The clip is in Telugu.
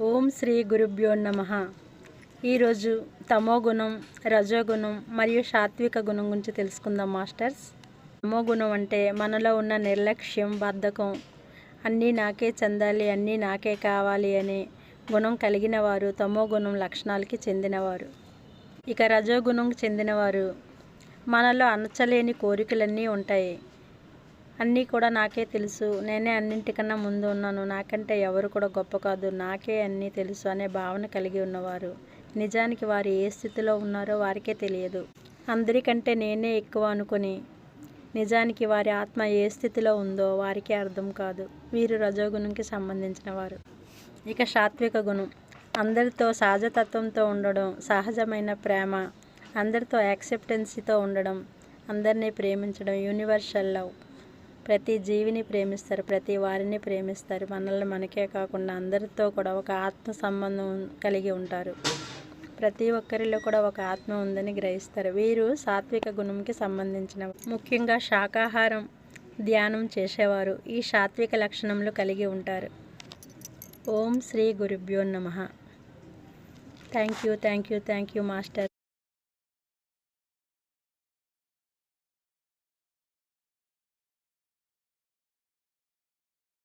ఓం శ్రీ గురుభ్యో నమ. ఈరోజు తమో గుణం రజోగుణం మరియు సాత్విక గుణం గురించి తెలుసుకుందాం మాస్టర్స్. తమో గుణం అంటే మనలో ఉన్న నిర్లక్ష్యం బద్ధకం. అన్నీ నాకే చెందాలి అన్నీ నాకే కావాలి అనే గుణం కలిగిన వారు తమో గుణం లక్షణాలకి చెందినవారు. ఇక రజోగుణంకి చెందినవారు. మనలో అనచలేని కోరికలన్నీ ఉంటాయి. అన్నీ కూడా నాకే తెలుసు. నేనే అన్నింటికన్నా ముందు ఉన్నాను. నాకంటే ఎవరు కూడా గొప్ప కాదు. నాకే అన్నీ తెలుసు అనే భావన కలిగి ఉన్నవారు. నిజానికి వారు ఏ స్థితిలో ఉన్నారో వారికే తెలియదు. అందరికంటే నేనే ఎక్కువ అనుకుని నిజానికి వారి ఆత్మ ఏ స్థితిలో ఉందో వారికే అర్థం కాదు. వీరు రజోగుణంకి సంబంధించిన వారు. ఇక సాత్విక గుణం. అందరితో సహజతత్వంతో ఉండడం సహజమైన ప్రేమ అందరితో యాక్సెప్టెన్సీతో ఉండడం అందరినీ ప్రేమించడం యూనివర్సల్ లవ్ ప్రతి జీవిని ప్రేమిస్తారు ప్రతి వారిని ప్రేమిస్తారు. మనల్ని మనకే కాకుండా అందరితో కూడా ఒక ఆత్మ సంబంధం కలిగి ఉంటారు. ప్రతి ఒక్కరిలో కూడా ఒక ఆత్మ ఉందని గ్రహిస్తారు. వీరు సాత్విక గుణంకి సంబంధించిన ముఖ్యంగా శాకాహారం ధ్యానం చేసేవారు. ఈ సాత్విక లక్షణములు కలిగి ఉంటారు. ఓం శ్రీ గురుభ్యో నమ. Thank you thank you thank you master.